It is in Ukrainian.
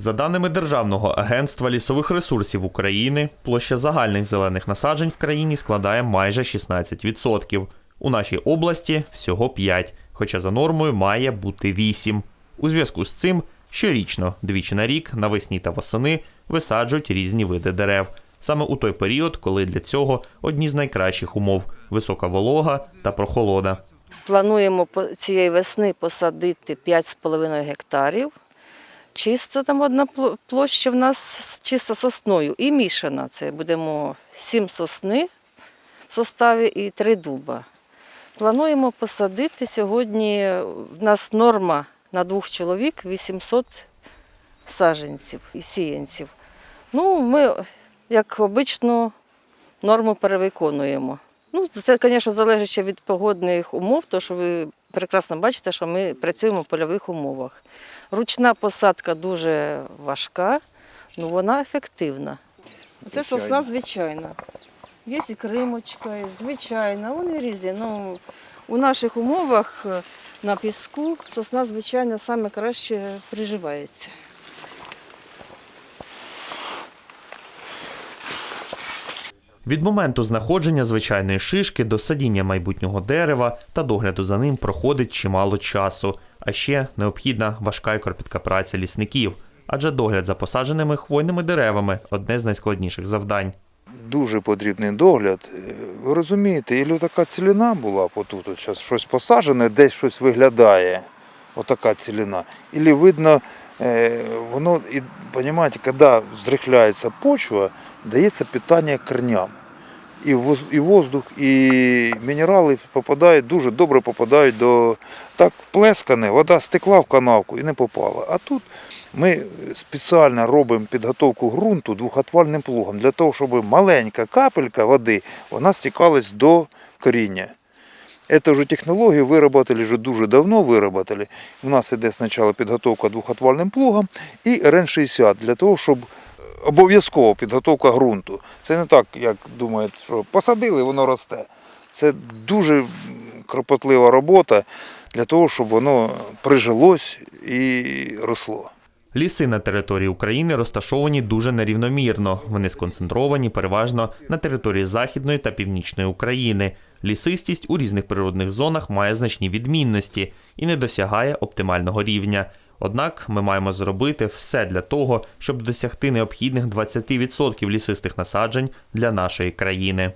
За даними Державного агентства лісових ресурсів України, площа загальних зелених насаджень в країні складає майже 16%. У нашій області всього 5, хоча за нормою має бути 8. У зв'язку з цим щорічно, двічі на рік, навесні та восени висаджують різні види дерев. Саме у той період, коли для цього одні з найкращих умов висока волога та прохолода. Плануємо цієї весни посадити 5,5 гектарів. Чисто там одна площа в нас чисто сосною і мішана. Це будемо 7 сосни в составі і 3 дуба. Плануємо посадити сьогодні. В нас норма на двох чоловік 800 саджанців і сіянців. Ну, ми, як обично, норму перевиконуємо. Ну, це, звісно, залежить від погодних умов, тому що ви прекрасно бачите, що ми працюємо в польових умовах. Ручна посадка дуже важка, але вона ефективна. Це сосна звичайна. Є і кримочка, і звичайна, вони різні. Ну, у наших умовах е, на піску сосна звичайна найкраще приживається. Від моменту знаходження звичайної шишки до садіння майбутнього дерева та догляду за ним проходить чимало часу, а ще необхідна важка і кропітка праця лісників, адже догляд за посадженими хвойними деревами одне з найскладніших завдань. Дуже потрібний догляд. Е, Ви розумієте, і така ціліна була отут, от зараз щось посаджене, десь щось виглядає. Отака ціліна. Ілі видно, е, воно, і, розумієте, коли зрихляється почва, дається питання корням. І, і воздух, і мінерали попадають, дуже добре попадають до так плескане, вода стекла в канавку і не попала. А тут ми спеціально робимо підготовку ґрунту двохотвальним плугом для того, щоб маленька капелька води вона стікалась до коріння. Эту же технологію виробили вже дуже давно виробили. У нас іде спочатку підготовка двохотвальним плугом і РН-60 для того, щоб обов'язково підготовка ґрунту. Це не так, як думають, що посадили, воно росте. Це дуже кропотлива робота для того, щоб воно прижилось і росло. Ліси на території України розташовані дуже нерівномірно. Вони сконцентровані переважно на території Західної та Північної України. Лісистість у різних природних зонах має значні відмінності і не досягає оптимального рівня. Однак ми маємо зробити все для того, щоб досягти необхідних 20% лісистих насаджень для нашої країни.